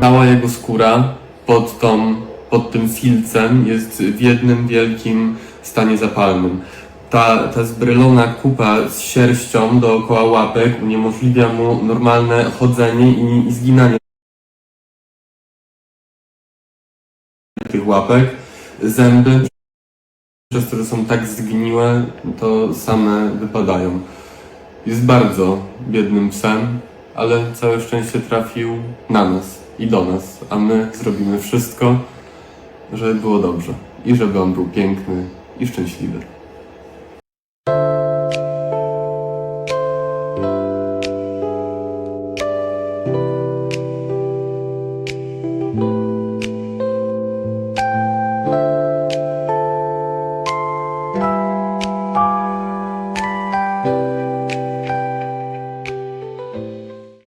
Cała jego skóra pod, tą, pod tym filcem jest w jednym wielkim stanie zapalnym. Ta, ta zbrylona kupa z sierścią dookoła łapek uniemożliwia mu normalne chodzenie i, i zginanie. Tych łapek. Zęby, przez że są tak zgniłe, to same wypadają. Jest bardzo biednym psem, ale całe szczęście trafił na nas i do nas, a my zrobimy wszystko, żeby było dobrze i żeby on był piękny i szczęśliwy.